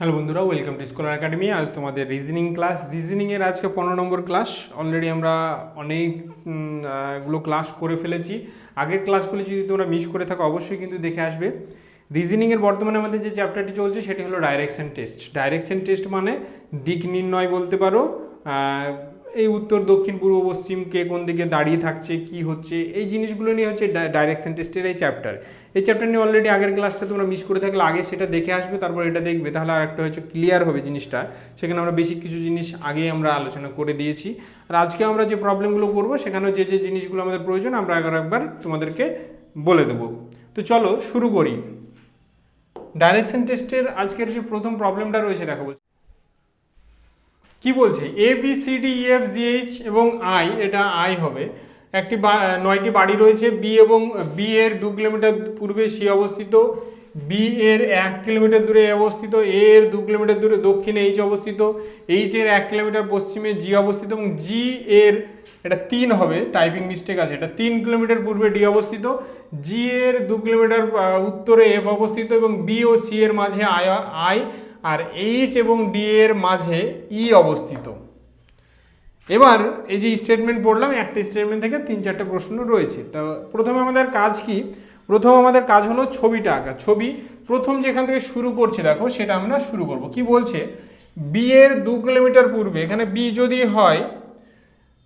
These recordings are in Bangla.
হ্যালো বন্ধুরা ওয়েলকাম টু স্কলার একাডেমি আজ তোমাদের রিজনিং ক্লাস রিজনিংয়ের আজকে পনেরো নম্বর ক্লাস অলরেডি আমরা অনেক উম, আহ, গুলো ক্লাস করে ফেলেছি। আগের ক্লাসগুলি যদি তোমরা মিস করে থাকো অবশ্যই কিন্তু দেখে আসবে। রিজনিংয়ের বর্তমানে আমাদের যে চ্যাপ্টারটি চলছে সেটি হলো ডাইরেকশন টেস্ট ডাইরেকশন টেস্ট মানে দিক নির্ণয় বলতে পারো এই উত্তর, দক্ষিণ, পূর্ব, পশ্চিম, কে কোন দিকে দাঁড়িয়ে থাকছে, কি হচ্ছে, এই জিনিসগুলো নিয়ে হচ্ছে ডাইরেকশন টেস্টের এই চ্যাপ্টার এই চ্যাপ্টার নিয়ে অলরেডি আগের ক্লাসটা তোমরা মিস করে থাকলে আগে সেটা দেখে আসবে, তারপর এটা দেখবে, তাহলে আর একটা হচ্ছে ক্লিয়ার হবে জিনিসটা। সেখানে আমরা বেশি কিছু জিনিস আগেই আমরা আলোচনা করে দিয়েছি। আর আজকে আমরা যে প্রবলেমগুলো করব, সেখানেও যে যে জিনিসগুলো আমাদের প্রয়োজন, আমরা একবার একবার তোমাদেরকে বলে দেবো। তো চলো শুরু করি। ডাইরেকশন টেস্টের আজকের যে প্রথম প্রবলেমটা রয়েছে দেখো বলছি কি বলছে? A B C D F G H এবং আই এটা আই হবে। একটি নয়টি বাড়ি রয়েছে। বি এবং বি এর দু কিলোমিটার পূর্বে সি অবস্থিত। বি এর এক কিলোমিটার দূরে অবস্থিত। এ এর দু কিলোমিটার দূরে দক্ষিণে এইচ অবস্থিত। এইচ এর এক কিলোমিটার পশ্চিমে জি অবস্থিত এবং জি এর এটা তিন হবে। টাইপিং মিস্টেক আছে। এটা তিন কিলোমিটার পূর্বে ডি অবস্থিত। জি এর দু কিলোমিটার উত্তরে এফ অবস্থিত এবং বি ও সি এর মাঝে আই আই আর এইচ এবং ডি এর মাঝে ই অবস্থিত। এবার এই যে স্টেটমেন্ট পড়লাম, একটা স্টেটমেন্ট থেকে তিন চারটে প্রশ্ন রয়েছে। তো প্রথমে আমাদের কাজ কি? প্রথম আমাদের কাজ হলো ছবিটা আঁকা। ছবি প্রথম যেখান থেকে শুরু করছে, দেখো, সেটা আমরা শুরু করব। কি বলছে? বি এর দু কিলোমিটার পূর্বে, এখানে বি যদি হয়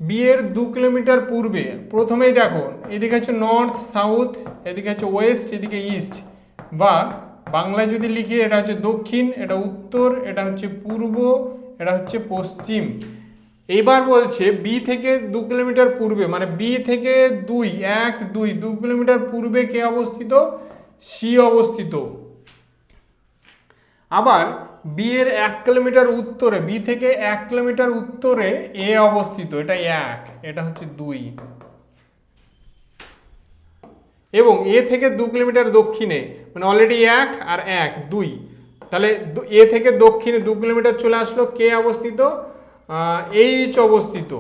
বি এর দু কিলোমিটার পূর্বে, প্রথমেই দেখো, এদিকে হচ্ছে নর্থ সাউথ এদিকে হচ্ছে ওয়েস্ট এদিকে ইস্ট বা বাংলায় যদি লিখি, এটা হচ্ছে দক্ষিণ, এটা উত্তর, এটা হচ্ছে পূর্ব, এটা হচ্ছে পশ্চিম। এবার বলছে বি থেকে দু কিলোমিটার পূর্বে মানে বি থেকে দুই, এক, দুই, দু কিলোমিটার পূর্বে কে অবস্থিত? সি অবস্থিত। আবার বি এর এক কিলোমিটার উত্তরে বি থেকে এক কিলোমিটার উত্তরে এ অবস্থিত, এটা এক, এটা হচ্ছে দুই। এবং এ থেকে দু কিলোমিটার দক্ষিণে মানে অলরেডি এক আর এক, দুই। তাহলে এ থেকে দক্ষিণে দু কিলোমিটার চলে আসলো কে অবস্থিত? এইচ অবস্থিত।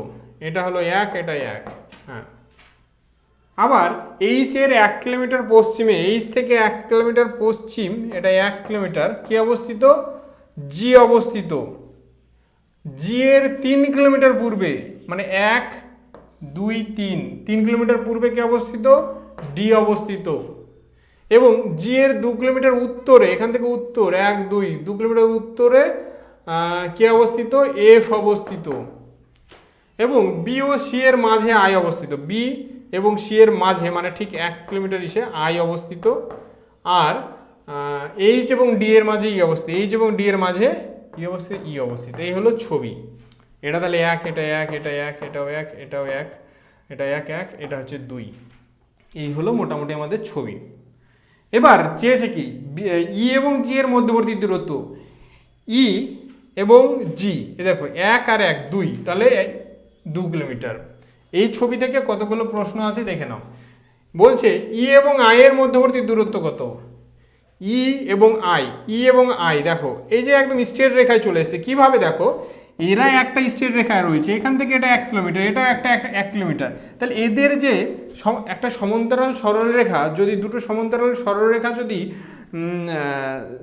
এটা হলো এক, এটা এক হ্যাঁ। আবার এইচ এর এক কিলোমিটার পশ্চিমে এইচ থেকে এক কিলোমিটার পশ্চিম, এটা এক কিলোমিটার, কি অবস্থিত? জি অবস্থিত। জি এর তিন কিলোমিটার পূর্বে মানে এক, দুই, তিন তিন কিলোমিটার পূর্বে কি অবস্থিত? ডি অবস্থিত। এবং জি এর দু কিলোমিটার উত্তরে, এখান থেকে উত্তর, এক, দুই, দু কিলোমিটার উত্তরে কে অবস্থিত? এফ অবস্থিত। এবং বি ও সি এর মাঝে আই অবস্থিত। বি এবং সি এর মাঝে মানে ঠিক এক কিলোমিটার ইসে আই অবস্থিত। আর এইচ এবং ডি এর মাঝে ই অবস্থিত। এইচ এবং ডি এর মাঝে ই অবস্থিত ই অবস্থিত। এই হলো ছবি। এটা তাহলে এক, এটা এক এটা এক, এটাও এক এটাও এক এটা এক এক, এটা হচ্ছে দুই। এই হলো মোটামুটি আমাদের ছবি। এবার চেয়েছে কি? ই এবং জি এর মধ্যবর্তী দূরত্ব ই এবং জি এ দেখো, এক আর এক, দুই, তাহলে দু কিলোমিটার। এই ছবি থেকে কতগুলো প্রশ্ন আছে দেখে নাও। বলছে, ই এবং আই এর মধ্যবর্তী দূরত্ব কত? ই এবং আই, ই এবং আই, দেখো, এই যে একদম স্ট্রেট রেখায় চলে এসেছে, কীভাবে দেখো? এরা একটা স্টেট রেখায় রয়েছে, এখান থেকে এটা এক কিলোমিটার এটা একটা এক- কিলোমিটার। তাহলে এদের যে একটা সমান্তরাল সরলরেখা, যদি দুটো সমান্তরাল সরলরেখা যদি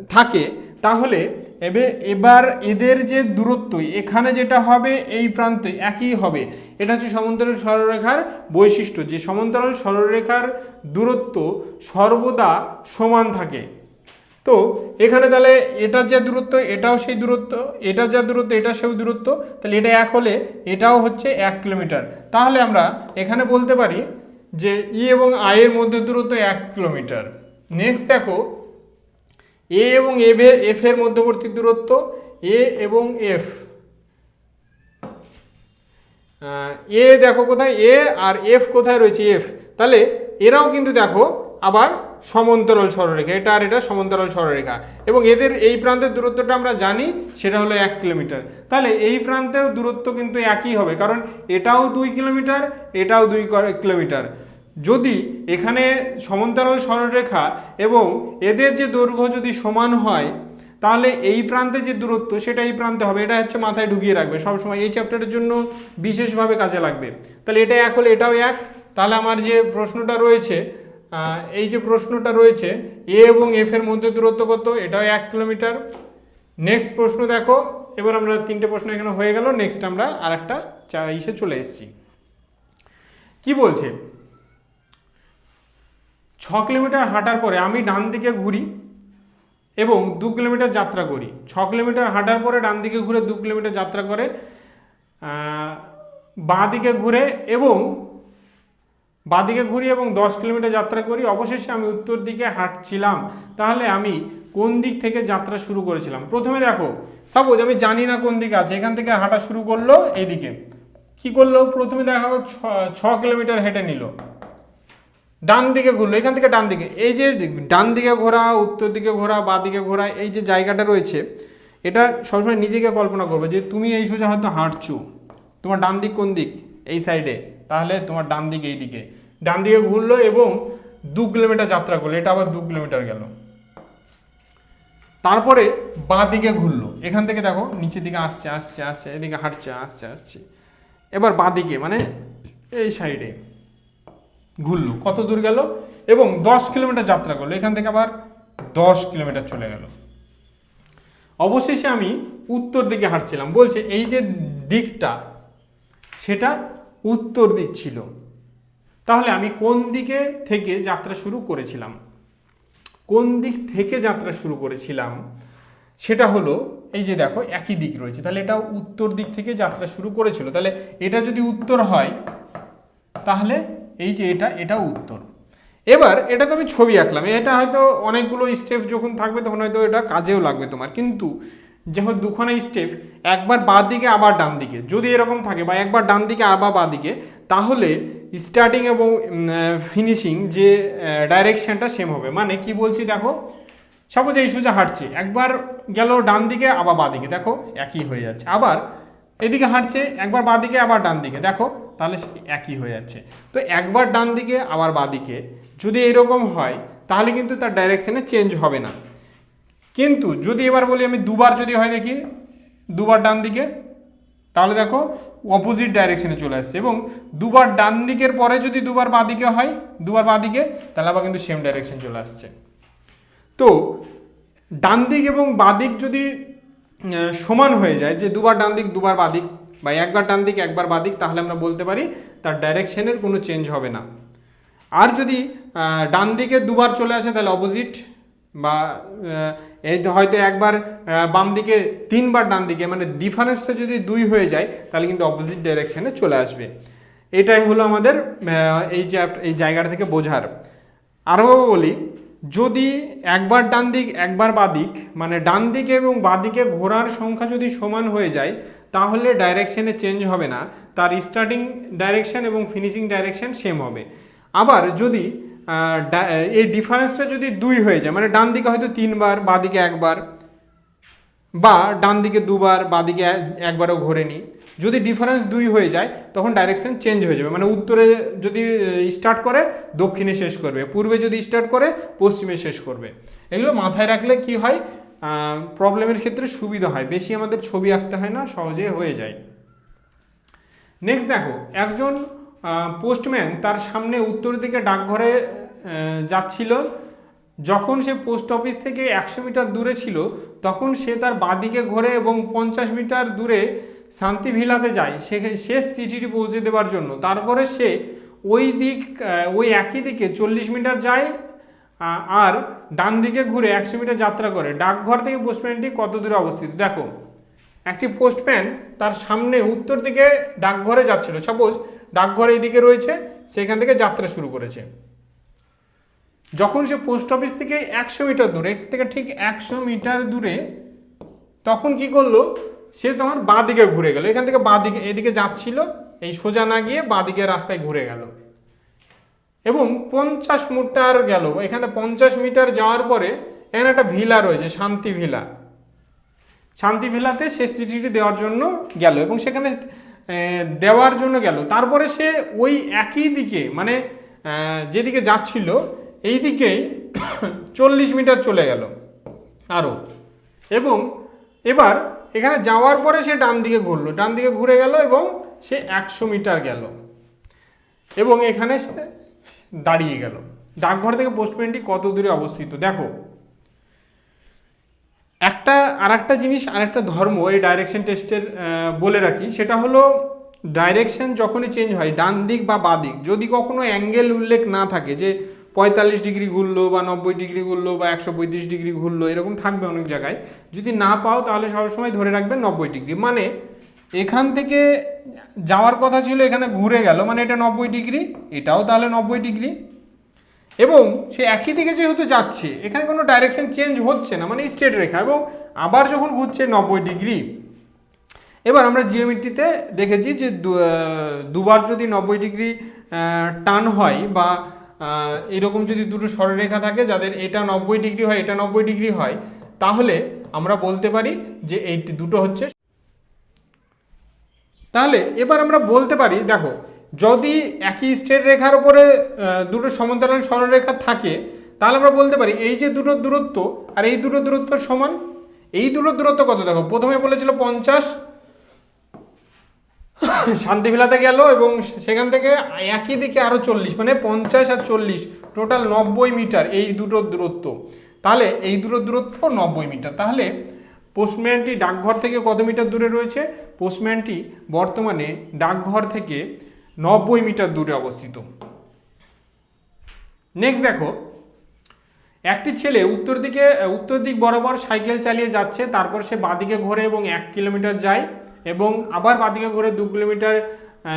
থাকে, তাহলে এবে, এবার এদের যে দূরত্ব এখানে যেটা হবে, এই প্রান্তে একই হবে। এটা হচ্ছে সমান্তরাল সরলরেখার বৈশিষ্ট্য, যে সমান্তরাল সরলরেখার দূরত্ব সর্বদা সমান থাকে। তো এখানে তাহলে এটার যা দূরত্ব, এটাও সেই দূরত্ব, এটার যা দূরত্ব এটা সেই দূরত্ব, তাহলে এটা এক হলে এটাও হচ্ছে এক কিলোমিটার। তাহলে আমরা এখানে বলতে পারি যে ই এবং আই এর মধ্যে দূরত্ব এক কিলোমিটার। নেক্সট দেখো, এ এবং এফ এফ এর মধ্যবর্তী দূরত্ব, এ এবং এফ। এ দেখো কোথায়? এ আর এফ কোথায় রয়েছে? এফ। তাহলে এরাও কিন্তু দেখো আবার সমান্তরাল সরলরেখা। এটা আর এটা সমান্তরাল সরলরেখা। এবং এদের এই প্রান্তের দূরত্বটা আমরা জানি, সেটা হলো এক কিলোমিটার। তাহলে এই প্রান্তের দূরত্ব কিন্তু একই হবে, কারণ এটাও দুই কিলোমিটার, এটাও দুই কিলোমিটার। যদি এখানে সমান্তরাল সরলরেখা এবং এদের যে দৈর্ঘ্য যদি সমান হয়, তাহলে এই প্রান্তে যে দূরত্ব, সেটা এই প্রান্তে হবে। এটা হচ্ছে মাথায় ঢুকিয়ে রাখবে। সবসময় এই চ্যাপ্টারের জন্য বিশেষভাবে কাজে লাগবে। তাহলে এটা এক হলে এটাও এক। তাহলে আমার যে প্রশ্নটা রয়েছে এই যে প্রশ্নটা রয়েছে, এ এবং এফ এর মধ্যে দূরত্ব কত? এটাও এক কিলোমিটার। নেক্সট প্রশ্ন দেখো, এবার আমরা তিনটে প্রশ্ন এখানে হয়ে গেল নেক্সট আমরা আর একটা ইসে চলে এসেছি। কি বলছে? ছ কিলোমিটার হাঁটার পরে আমি ডান দিকে ঘুরি এবং দু কিলোমিটার যাত্রা করি। ছ কিলোমিটার হাঁটার পরে ডান দিকে ঘুরে দু কিলোমিটার যাত্রা করে বাঁ দিকে ঘুরে এবং বাঁ দিকে ঘুরি এবং দশ কিলোমিটার যাত্রা করি। অবশেষে আমি উত্তর দিকে হাঁটছিলাম। তাহলে আমি কোন দিক থেকে যাত্রা শুরু করেছিলাম? প্রথমে দেখো সাপোজ আমি জানি না কোন দিকে আছে, এখান থেকে হাঁটা শুরু করল এইদিকে কি করল? প্রথমে দেখা গেলো ছ কিলোমিটার হেঁটে নিল। ডান দিকে ঘুরলো, এখান থেকে ডান দিকে। এই যে ডান দিকে ঘোরা, উত্তর দিকে ঘোরা, বা দিকে ঘোরা, এই যে জায়গাটা রয়েছে, এটা সবসময় নিজেকে কল্পনা করবে যে তুমি এই সোজা হয়তো হাঁটছো। তোমার ডান দিক কোন দিক? এই সাইডে তাহলে তোমার ডান দিক এই দিকে। ডান দিকে ঘুরলো এবং দু কিলোমিটার যাত্রা করল, এটা আবার দু কিলোমিটার গেল। তারপরে বাঁ দিকে ঘুরলো, এখান থেকে দেখো নিচের দিকে আসছে আসছে আসছে, এদিকে হাঁটছে, আসছে আসছে। এবার বাঁ দিকে মানে এই সাইডে ঘুরলো, কত দূর গেল? এবং দশ কিলোমিটার যাত্রা করল, এখান থেকে আবার দশ কিলোমিটার চলে গেল। অবশেষে আমি উত্তর দিকে হাঁটছিলাম, বলছে এই যে দিকটা, সেটা উত্তর দিক ছিল। তাহলে আমি কোন দিকে থেকে যাত্রা শুরু করেছিলাম? কোন দিক থেকে যাত্রা শুরু করেছিলাম? সেটা হলো, এই যে দেখো, একই দিক রয়েছে। তাহলে এটা উত্তর দিক থেকে যাত্রা শুরু করেছিল। তাহলে এটা যদি উত্তর হয়, তাহলে এই যে এটা এটা উত্তর। এবার এটা তো আমি ছবি আঁকলাম। এটা হয়তো অনেকগুলো স্টেপ যখন থাকবে, তখন হয়তো এটা কাজেও লাগবে তোমার। কিন্তু যখন দুখানা স্টেপ একবার বাঁ দিকে, আবার ডান দিকে। যদি এরকম থাকে বা একবার ডান দিকে, আবার বাঁ দিকে, তাহলে স্টার্টিং এবং ফিনিশিং যে ডাইরেকশনটা সেম হবে। মানে কি বলছি দেখো? সাপোজ এই সোজা হাঁটছে। একবার গেল ডান দিকে, আবার বাঁ দিকে। দেখো, একই হয়ে যাচ্ছে। আবার এদিকে হাঁটছে, একবার বাঁ দিকে, আবার ডান দিকে। দেখো, তাহলে একই হয়ে যাচ্ছে। তো একবার ডান দিকে, আবার বাঁ দিকে। যদি এরকম হয়, তাহলে কিন্তু তার ডাইরেকশানে চেঞ্জ হবে না। কিন্তু যদি এবার বলি আমি দুবার যদি হয় দেখি, দুবার ডান দিকে, তাহলে দেখো অপোজিট ডাইরেকশনে চলে আসছে এবং দুবার ডান দিকের পরে যদি দুবার বাঁ দিকে হয়, দুবার বাঁ দিকে, তাহলে আবার কিন্তু সেম ডাইরেকশন চলে আসছে। তো ডান দিক এবং বাদিক যদি সমান হয়ে যায়, যে দুবার ডান দিক, দুবার বাদিক বা একবার ডান দিক, একবার বাদিক তাহলে আমরা বলতে পারি তার ডাইরেকশনের কোনো চেঞ্জ হবে না। আর যদি ডান দিকে দুবার চলে আসে, তাহলে অপোজিট বা এই হয়তো একবার বাম দিকে, তিনবার ডান দিকে মানে ডিফারেন্সটা যদি দুই হয়ে যায়, তাহলে কিন্তু অপোজিট ডাইরেকশানে চলে আসবে। এটাই হলো আমাদের এই এই জায়গাটা থেকে বোঝার। আরও বলি, যদি একবার ডান দিক, একবার বাদিক মানে ডান দিকে এবং বাদিকে ঘোরার সংখ্যা যদি সমান হয়ে যায়, তাহলে ডাইরেকশানে চেঞ্জ হবে না। তার স্টার্টিং ডাইরেকশন এবং ফিনিশিং ডাইরেকশন সেম হবে। আবার যদি এই ডিফারেন্সটা যদি দুই হয়ে যায় মানে ডান দিকে হয়তো তিনবার বাদিকে একবার, বা ডান দিকে দুবার বাদিকে এক- একবারও ঘোরেনি যদি ডিফারেন্স দুই হয়ে যায়, তখন ডাইরেকশন চেঞ্জ হয়ে যাবে। মানে উত্তরে যদি স্টার্ট করে, দক্ষিণে শেষ করবে। পূর্বে যদি স্টার্ট করে, পশ্চিমে শেষ করবে। এগুলো মাথায় রাখলে কি হয়? প্রবলেমের ক্ষেত্রে সুবিধা হয়। বেশি আমাদের ছবি আঁকতে হয় না, সহজে হয়ে যায়। নেক্সট দেখো, একজন পোস্টম্যান তার সামনে উত্তর দিকে ডাকঘরে যাচ্ছিল। যখন সে পোস্ট অফিস থেকে একশো মিটার দূরে ছিল, তখন সে তার বাদিকে ঘোরে এবং পঞ্চাশ মিটার দূরে শান্তি ভিলাতে যায়। সে শেষ চিঠিটি পৌঁছে দেওয়ার জন্য। তারপরে সে ওই দিক ওই একই দিকে চল্লিশ মিটার যায় আর ডান দিকে ঘুরে একশো মিটার যাত্রা করে। ডাকঘর থেকে পোস্টম্যানটি কত দূরে অবস্থিত? দেখো, একটি পোস্টম্যান তার সামনে উত্তর দিকে ডাকঘরে যাচ্ছিল। সাপোজ ডাকঘর এইদিকে রয়েছে, সেখান থেকে যাত্রা শুরু করেছে। যখন সে পোস্ট অফিস থেকে একশো মিটার দূরে থেকে ঠিক একশো মিটার দূরে, তখন কি করল? সে তোমার বাঁ দিকে ঘুরে গেল। এখান থেকে বাঁ দিকে এদিকে যাচ্ছিল, এই সোজা না গিয়ে বাঁ দিকে রাস্তায় ঘুরে গেল। এবং পঞ্চাশ মিটার গেল। এখানে পঞ্চাশ মিটার যাওয়ার পরে এখানে একটা ভিলা রয়েছে, শান্তি ভিলা। শান্তি ভিলাতে শেষ চিঠিটি দেওয়ার জন্য গেল এবং সেখানে দেওয়ার জন্য গেল। তারপরে সে ওই একই দিকে মানে যেদিকে যাচ্ছিল এই দিকেই চল্লিশ মিটার চলে গেল আরও। এবং এবার এখানে যাওয়ার পরে সে ডান দিকে ঘুরলো। ডান দিকে ঘুরে গেল এবং সে একশো মিটার গেল। এবং এখানে সে দাঁড়িয়ে গেল। ডাকঘর থেকে পোস্টম্যানটি কত দূরে অবস্থিত? দেখো, একটা আর একটা জিনিস আর একটা ধর্ম এই ডাইরেকশন টেস্টের বলে রাখি। সেটা হলো ডাইরেকশন যখনই চেঞ্জ হয়, ডান দিক বা বাঁ দিক, যদি কখনো অ্যাঙ্গেল উল্লেখ না থাকে যে পঁয়তাল্লিশ ডিগ্রি ঘুরলো বা নব্বই ডিগ্রি ঘুরলো বা একশো পঁয়ত্রিশ ডিগ্রি ঘুরলো, এরকম থাকবে অনেক জায়গায়। যদি না পাও তাহলে সবসময় ধরে রাখবেন নব্বই ডিগ্রি। মানে এখান থেকে যাওয়ার কথা ছিল, এখানে ঘুরে গেল। মানে এটা নব্বই ডিগ্রি, এটাও তাহলে নব্বই ডিগ্রি। এবং সে একই দিকে যেহেতু যাচ্ছে, এখানে কোনো ডাইরেকশন চেঞ্জ হচ্ছে না মানে স্ট্রেট রেখা। এবং আবার যখন ঘুরছে নব্বই ডিগ্রি, এবার আমরা জিওমেট্রিতে দেখেছি যে দুবার যদি নব্বই ডিগ্রি টান হয় বা এরকম যদি দুটো সরলরেখা থাকে, যাদের এটা নব্বই ডিগ্রি হয়, এটা নব্বই ডিগ্রি হয়, তাহলে আমরা বলতে পারি যে এই দুটো হচ্ছে তাহলে এবার আমরা বলতে পারি, দেখো, যদি একই স্ট্রেট রেখার উপরে দুটো সমান্তরাল সরলরেখা থাকে, তাহলে আমরা বলতে পারি এই যে দুটো দূরত্ব আর এই দুটো দূরত্ব সমান, এই দুটো দূরত্ব কত? দেখো, প্রথমে বলেছিল পঞ্চাশ শান্তিভিলাতে গেল এবং সেখান থেকে একই দিকে আরও চল্লিশ মানে পঞ্চাশ আর চল্লিশ টোটাল নব্বই মিটার এই দুটো দূরত্ব। তাহলে এই দুটো দূরত্ব নব্বই মিটার। তাহলে পোস্টম্যানটি ডাকঘর থেকে কত মিটার দূরে রয়েছে? পোস্টম্যানটি বর্তমানে ডাকঘর থেকে নব্বই মিটার দূরে অবস্থিত। নেক্সট দেখো, একটি ছেলে উত্তর দিকে, উত্তর দিক বরাবর সাইকেল চালিয়ে যাচ্ছে, তারপর সে বাদিকে ঘোরে এবং এক কিলোমিটার যায়। এবং আবার বাদিকে ঘুরে দু কিলোমিটার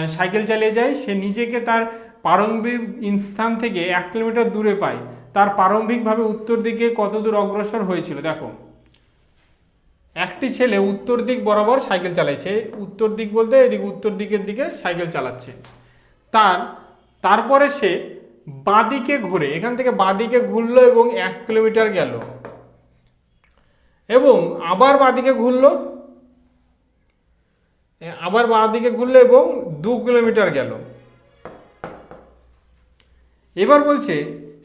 সাইকেল চালিয়ে যায়। সে নিজেকে তার প্রারম্ভিক স্থান থেকে এক কিলোমিটার দূরে পায়। তার প্রারম্ভিকভাবে উত্তর দিকে কত দূর অগ্রসর হয়েছিল, দেখো। একটি ছেলে উত্তর দিক বরাবর সাইকেল চালাচ্ছে উত্তর দিক বলতে এদিকে, উত্তর দিকের দিকে সাইকেল চালাচ্ছে। তার, তারপরে সে বাঁদিকে ঘুরে, এখান থেকে বাঁদিকে ঘুরলো এবং এক কিলোমিটার গেল। এবং আবার বাঁদিকে ঘুরলো। এ, বাঁ দিকে ঘুরলো এবং দু কিলোমিটার গেল। এবার বলছে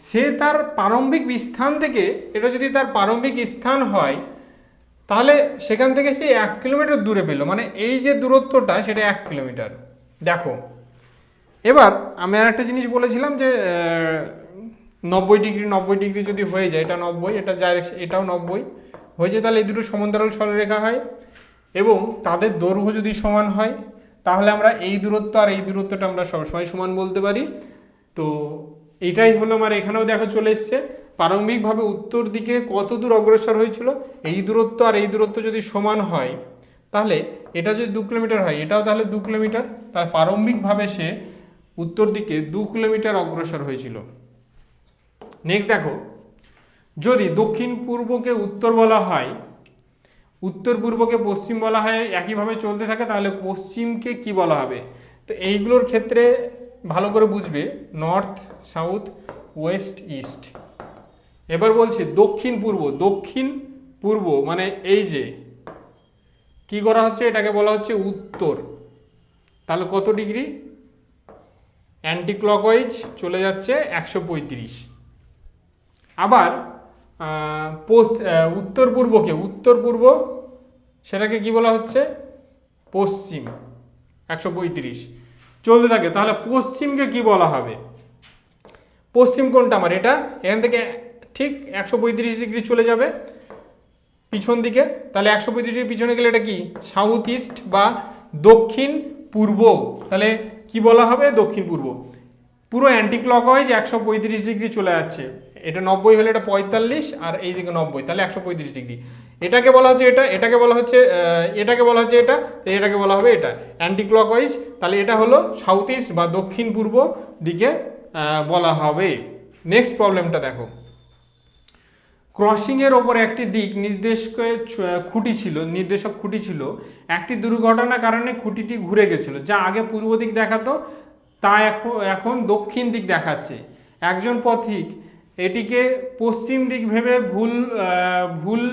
সে তার প্রারম্ভিক স্থান থেকে এটা যদি তার প্রারম্ভিক স্থান হয় তাহলে সেখান থেকে সে এক কিলোমিটার দূরে পেল। মানে এই যে দূরত্বটা সেটা এক কিলোমিটার। দেখো এবার আমি আর একটা জিনিস বলেছিলাম যে নব্বই ডিগ্রি নব্বই ডিগ্রি যদি হয়ে যায় এটা নব্বই এটা ডাইরেকশন এটাও নব্বই। হয়ে যায় তাহলে এই দুটো সমান্তরাল সরলরেখা হয়। এবং তাদের দৈর্ঘ্য যদি সমান হয়, তাহলে আমরা এই দূরত্ব আর এই দূরত্বটা আমরা সবসময় সমান বলতে পারি। তো এটাই হলো আমার এখানেও দেখো চলে এসছে। প্রারম্ভিকভাবে উত্তর দিকে কত দূর অগ্রসর হয়েছিল? এই দূরত্ব আর এই দূরত্ব যদি সমান হয়, তাহলে এটা যদি দু কিলোমিটার হয়, এটাও তাহলে দু কিলোমিটার। তার প্রারম্ভিকভাবে সে উত্তর দিকে দু কিলোমিটার অগ্রসর হয়েছিল। নেক্সট দেখো, যদি দক্ষিণ পূর্বকে উত্তর বলা হয় উত্তর পূর্বকে পশ্চিম বলা হয়, একইভাবে চলতে থাকে, তাহলে পশ্চিমকে কি বলা হবে? তো এইগুলোর ক্ষেত্রে ভালো করে বুঝবে নর্থ সাউথ ওয়েস্ট ইস্ট এবার বলছে, দক্ষিণ পূর্ব দক্ষিণ পূর্ব মানে এই যে, কি করা হচ্ছে? এটাকে বলা হচ্ছে উত্তর। তাহলে কত ডিগ্রি? অ্যান্টি ক্লকওয়াইজ চলে যাচ্ছে একশো পঁয়ত্রিশ। আবার উত্তর পূর্বকে উত্তর পূর্ব, সেটাকে কি বলা হচ্ছে? পশ্চিম, একশো পঁয়ত্রিশ। চলতে থাকে, তাহলে পশ্চিমকে কি বলা হবে? পশ্চিম কোনটা আমার? এটা এখান থেকে ঠিক একশো পঁয়ত্রিশ ডিগ্রি চলে যাবে পিছন দিকে। তাহলে একশো পঁয়ত্রিশ ডিগ্রি পিছনে গেলে এটা কি? সাউথ ইস্ট বা দক্ষিণ পূর্ব। তাহলে কি বলা হবে? দক্ষিণ পূর্ব। পুরো অ্যান্টি ক্লকওয়াইজ একশো পঁয়ত্রিশ ডিগ্রি চলে যাচ্ছে। এটা নব্বই হলে এটা পঁয়তাল্লিশ আর এই দিকে নব্বই, তাহলে একশো পঁয়ত্রিশ ডিগ্রি। এটাকে বলা হচ্ছে এটা, এটাকে বলা হচ্ছে এটাকে বলা হচ্ছে এটা তো এটাকে বলা হবে এটা। অ্যান্টি ক্লকওয়াইজ তাহলে এটা হলো সাউথ ইস্ট বা দক্ষিণ পূর্ব দিকে বলা হবে। নেক্সট প্রবলেমটা দেখো। ক্রসিংয়ের ওপর একটি দিক নির্দেশকে খুঁটি ছিল, নির্দেশক খুঁটি ছিল। একটি দুর্ঘটনার কারণে খুঁটিটি ঘুরে গেছিল, যা আগে পূর্ব দিক দেখাতো, তা এখন দক্ষিণ দিক দেখাচ্ছে। একজন পথিক এটিকে পশ্চিম দিক ভেবে ভুল ভুল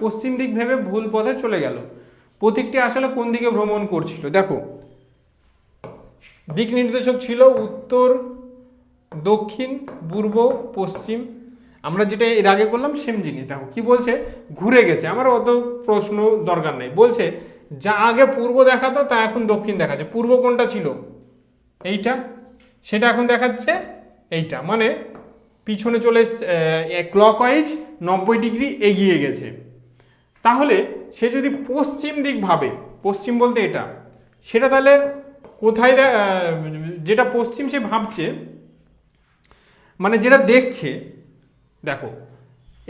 পশ্চিম দিক ভেবে ভুল পথে চলে গেল। প্রতীকটি আসলে কোন দিকে ভ্রমণ করছিল? দেখো, দিক নির্দেশক ছিল উত্তর, দক্ষিণ, পূর্ব, পশ্চিম। আমরা যেটা এর আগে করলাম সেম জিনিস। দেখো, কি বলছে? ঘুরে গেছে। আমার অত প্রশ্ন দরকার নেই। বলছে, যা আগে পূর্ব দেখাতো, তা এখন দক্ষিণ দেখাচ্ছে। পূর্ব কোনটা ছিল? এইটা। সেটা এখন দেখাচ্ছে এইটা। মানে পিছনে চলে ক্লকওয়াইজ নব্বই ডিগ্রি এগিয়ে গেছে। তাহলে সে যদি পশ্চিম দিক ভাবে, পশ্চিম বলতে এটা, সেটা তাহলে কোথায় যেটা পশ্চিম সে ভাবছে মানে যেটা দেখছে, দেখো,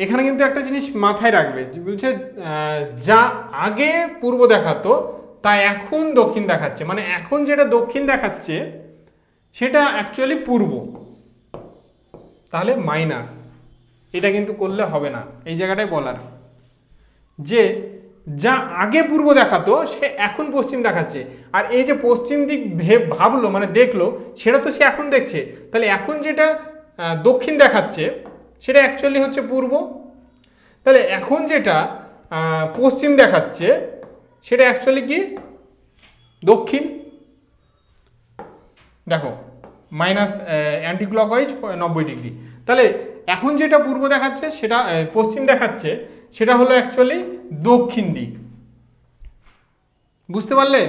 এখানে কিন্তু একটা জিনিস মাথায় রাখবে বলছে যা আগে পূর্ব দেখাতো, তা এখন দক্ষিণ দেখাচ্ছে মানে এখন যেটা দক্ষিণ দেখাচ্ছে, সেটা অ্যাকচুয়ালি পূর্ব। তাহলে মাইনাস এটা কিন্তু করলে হবে না। এই জায়গাটাই বলার। যে, যা আগে পূর্ব দেখাতো, সে এখন পশ্চিম দেখাচ্ছে। আর এই যে পশ্চিম দিক ভাবলো মানে দেখল, সেটা তো সে এখন দেখছে। তাহলে এখন যেটা দক্ষিণ দেখাচ্ছে, সেটা অ্যাকচুয়ালি হচ্ছে পূর্ব। তাহলে এখন যেটা পশ্চিম দেখাচ্ছে, সেটা অ্যাকচুয়ালি কি? দক্ষিণ। দেখো মাইনাস অ্যান্টি ক্লকওয়াইজ নব্বই ডিগ্রি। তাহলে এখন যেটা পূর্ব দেখাচ্ছে, সেটা পশ্চিম দেখাচ্ছে, সেটা হলো অ্যাকচুয়ালি দক্ষিণ দিক। বুঝতে পারলে?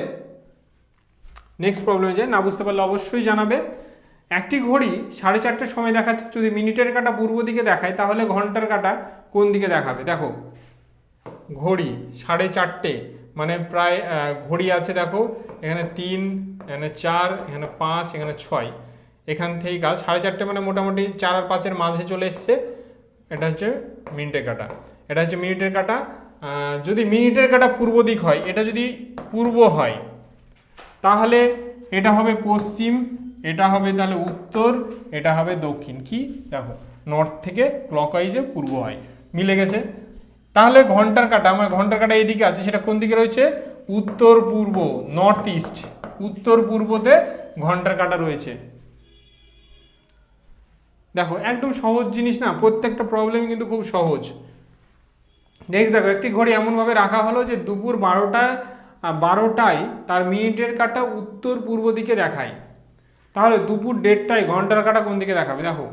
নেক্সট প্রবলেমে যায় না বুঝতে পারলে অবশ্যই জানাবে। একটি ঘড়ি সাড়ে চারটের সময় দেখাচ্ছে, যদি মিনিটের কাটা পূর্ব দিকে দেখায়, তাহলে ঘণ্টার কাটা কোন দিকে দেখাবে? দেখো, ঘড়ি সাড়ে চারটে মানে প্রায় ঘড়ি আছে, দেখো, এখানে তিন, এখানে চার, এখানে পাঁচ, এখানে ছয়। এখান থেকে গাছ সাড়ে চারটে মানে মোটামুটি চার আর পাঁচের মাঝে চলে এসছে। এটা হচ্ছে মিনিটের কাটা। এটা হচ্ছে মিনিটের কাটা। যদি মিনিটের কাটা পূর্ব দিক হয়, এটা যদি পূর্ব হয়, তাহলে এটা হবে পশ্চিম, এটা হবে তাহলে উত্তর, এটা হবে দক্ষিণ। কি? দেখো নর্থ থেকে ক্লকওয়াইজে পূর্ব হয়। মিলে গেছে। তাহলে ঘণ্টার কাটা, আমার ঘণ্টার কাটা এইদিকে আছে, সেটা কোন দিকে রয়েছে? উত্তর পূর্ব নর্থ ইস্ট উত্তর পূর্বতে ঘণ্টার কাটা রয়েছে। দেখো, একদম সহজ জিনিস না, প্রত্যেকটা প্রবলেম কিন্তু খুব সহজ। নেক্সট দেখো, একটি ঘড়ি এমনভাবে রাখা হলো যে দুপুর বারোটা বারোটায় তার মিনিটের কাটা উত্তর পূর্ব দিকে দেখায়। তাহলে দুপুর দেড়টায়, ঘণ্টার কাটা কোন দিকে দেখাবে? দেখো।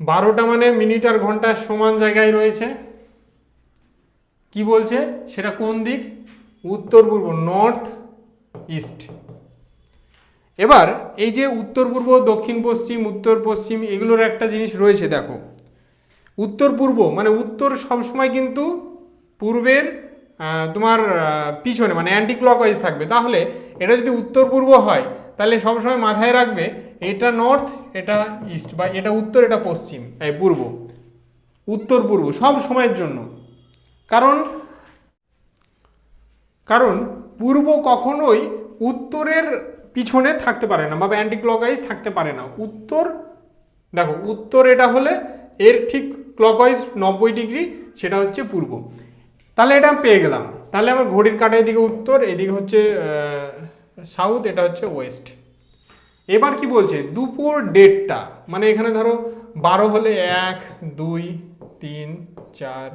বারোটা মানে মিনিট আর ঘণ্টা সমান জায়গায় রয়েছে। কি বলছে? সেটা কোন দিক? উত্তর পূর্ব নর্থ ইস্ট এবার এই যে উত্তর পূর্ব, দক্ষিণ পশ্চিম, উত্তর পশ্চিম, এগুলোর একটা জিনিস রয়েছে, দেখো। উত্তর পূর্ব মানে উত্তর সবসময় কিন্তু পূর্বের তোমার পিছনে মানে অ্যান্টি ক্লকওয়াইজ থাকবে। তাহলে এটা যদি উত্তর পূর্ব হয়, তাহলে সবসময় মাথায় রাখবে, এটা নর্থ এটা ইস্ট বা এটা উত্তর, এটা পশ্চিম, এই পূর্ব। উত্তর পূর্ব, সব সময়ের জন্য। কারণ কারণ পূর্ব কখনোই উত্তরের পিছনে থাকতে পারে না বা অ্যান্টি ক্লকওয়াইজ থাকতে পারে না। উত্তর, দেখো, উত্তর এটা হলে এর ঠিক ক্লকওয়াইজ নব্বই ডিগ্রি, সেটা হচ্ছে পূর্ব। তাহলে এটা পেয়ে গেলাম। তাহলে আমার ঘড়ির কাটা এদিকে উত্তর, এদিকে হচ্ছে সাউথ এটা হচ্ছে ওয়েস্ট এবার কি বলছে? দুপুর ডেটটা মানে এখানে ধরো বারো হলে এক, দুই, তিন, চার,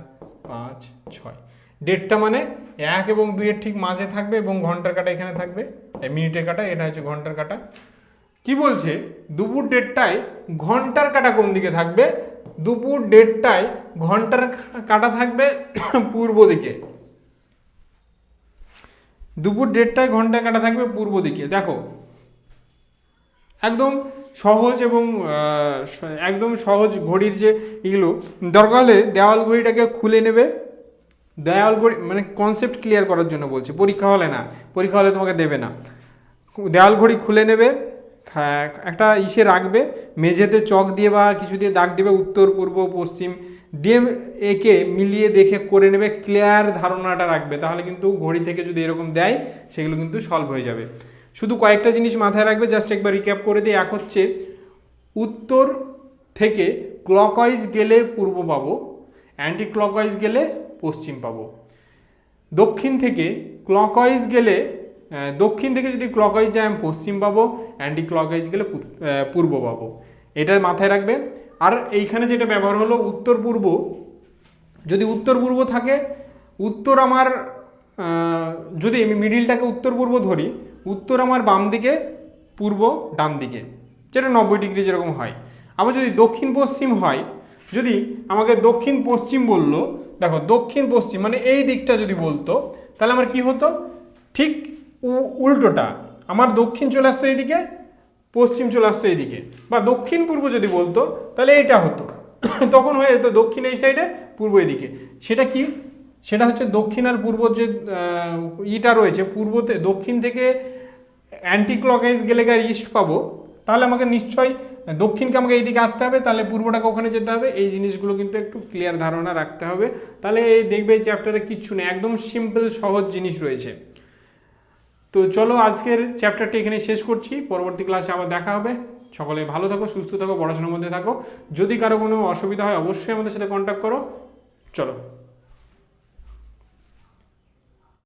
পাঁচ, ছয়। দেড়টা মানে এক এবং দুইয়ের ঠিক মাঝে থাকবে এবং ঘণ্টার কাটা এখানে থাকবে। মিনিটের কাটা, এটা হচ্ছে ঘণ্টার কাটা। কি বলছে? দুপুর ডেটটায় ঘণ্টার কাটা কোন দিকে থাকবে? দুপুর ডেটটায় ঘণ্টার কাটা থাকবে পূর্ব দিকে। দুপুর ডেটটায় ঘণ্টা কাটা থাকবে পূর্ব দিকে। দেখো, একদম সহজ এবং একদম সহজ ঘড়ির যে এগুলো, দরকার হলে দেওয়াল ঘড়িটাকে খুলে নেবে। ঘড়ি মানে কনসেপ্ট ক্লিয়ার করার জন্য বলছি। পরীক্ষা হলে না পরীক্ষা হলে তোমাকে দেবে না। দেওয়াল ঘড়ি খুলে নেবে হ্যাঁ, একটা ইসে রাখবে মেঝেতে চক দিয়ে বা কিছু দিয়ে দাগ দেবে উত্তর পূর্ব পশ্চিম দিয়ে একে মিলিয়ে দেখে করে নেবে ক্লিয়ার ধারণাটা রাখবে। তাহলে কিন্তু ঘড়ি থেকে যদি এরকম দেয় সেগুলো কিন্তু সলভ হয়ে যাবে। শুধু কয়েকটা জিনিস মাথায় রাখবে জাস্ট একবার রিক্যাপ করে দিয়ে এক হচ্ছে উত্তর থেকে ক্লকওয়াইজ গেলে পূর্ব পাবো। অ্যান্টি ক্লকওয়াইজ গেলে পশ্চিম পাবো। দক্ষিণ থেকে ক্লকওয়াইজ গেলে দক্ষিণ থেকে যদি ক্লকওয়াইজ যায়, আমি পশ্চিম পাবো অ্যান্টি ক্লকওয়াইজ গেলে পূর্ব পাবো। এটা মাথায় রাখবে আর এইখানে যেটা ব্যবহার হলো, উত্তর পূর্ব। যদি উত্তর পূর্ব থাকে, উত্তর আমার যদি আমি মিডিলটাকে উত্তর পূর্ব ধরি, উত্তর আমার বাম দিকে, পূর্ব ডান দিকে, যেটা নব্বই ডিগ্রি যেরকম হয়। আবার যদি দক্ষিণ পশ্চিম হয় যদি আমাকে দক্ষিণ পশ্চিম বলল, দেখো দক্ষিণ পশ্চিম মানে এই দিকটা যদি বলতো, তাহলে আমার কি হতো? ঠিক উল্টোটা। আমার দক্ষিণ চলে আসতো এইদিকে, পশ্চিম চলে আসতো এইদিকে। বা দক্ষিণ পূর্ব যদি বলতো, তাহলে এইটা হতো। তখন হয়ে যেত দক্ষিণ এই সাইডে পূর্ব এদিকে সেটা কি? সেটা হচ্ছে দক্ষিণ আর পূর্ব যে ইটা রয়েছে, পূর্বতে, দক্ষিণ থেকে অ্যান্টি ক্লকওয়াইজ গেলে আর ইস্ট পাবো? তাহলে আমাকে নিশ্চয়ই দক্ষিণকে আমাকে এইদিকে আসতে হবে, তাহলে পূর্বটাকে ওখানে যেতে হবে। এই জিনিসগুলো কিন্তু একটু ক্লিয়ার ধারণা রাখতে হবে। তাহলে এই দেখবে এই চ্যাপ্টারে কিচ্ছু নেই, একদম সিম্পল সহজ জিনিস রয়েছে। তো চলো আজকের চ্যাপ্টারটি এখানে শেষ করছি। পরবর্তী ক্লাসে আবার দেখা হবে। সকলে ভালো থাকো, সুস্থ থাকো, পড়াশোনার মধ্যে থাকো। যদি কারও কোনো অসুবিধা হয়, অবশ্যই আমাদের সাথে কন্ট্যাক্ট করো। চলো।